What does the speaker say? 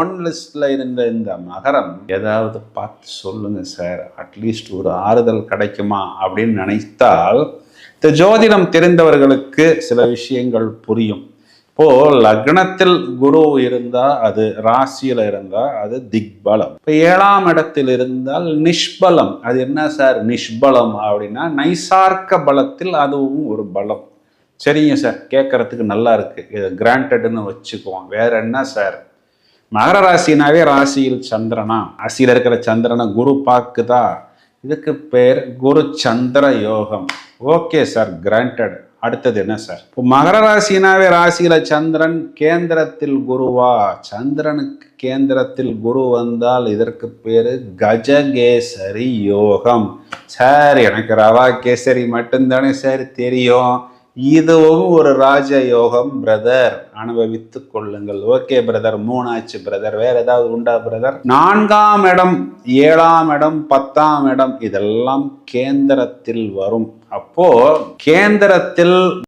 One லிஸ்ட்ல இருந்த இந்த மகரம் ஏதாவது பார்த்து சொல்லுங்க சார் அட்லீஸ்ட் ஒரு ஆறுதல் கிடைக்குமா அப்படின்னு நினைத்தால் இந்த ஜோதிடம் தெரிந்தவர்களுக்கு சில விஷயங்கள் புரியும். இப்போ லக்னத்தில் குரு இருந்தா அது ராசியில இருந்தா அது திக்பலம். இப்போ ஏழாம் இடத்தில் இருந்தால் நிஷ்பலம். அது என்ன சார் நிஷ்பலம் அப்படின்னா நைசார்க்க பலத்தில் அதுவும் ஒரு பலம். சரிங்க சார் கேட்கறதுக்கு நல்லா இருக்கு. இது கிராண்டட்னு வச்சுக்குவோம். வேற என்ன சார் மகர ராசினாவே ராசியில் சந்திரனா. ராசியில் இருக்கிற சந்திரனை குரு பாக்குதா இதுக்கு பேர் குரு சந்திர யோகம். ஓகே சார் கிராண்டட் அடுத்தது என்ன சார்? இப்போ மகர ராசினாவே ராசியில சந்திரன் கேந்திரத்தில் குருவா? சந்திரனுக்கு கேந்திரத்தில் குரு வந்தால் இதற்கு பேரு கஜகேசரி யோகம். சார் எனக்கு ரவா கேசரி மட்டும்தானே சார் தெரியும். இதுவும் ஒரு ராஜ யோகம் பிரதர் அனுபவித்து கொள்ளுங்கள். ஓகே பிரதர் மூணாச்சு பிரதர் வேற ஏதாவது உண்டா பிரதர் நான்காம் இடம் ஏழாம் இடம் பத்தாம் இடம் இதெல்லாம் கேந்திரத்தில் வரும். அப்போ கேந்திரத்தில்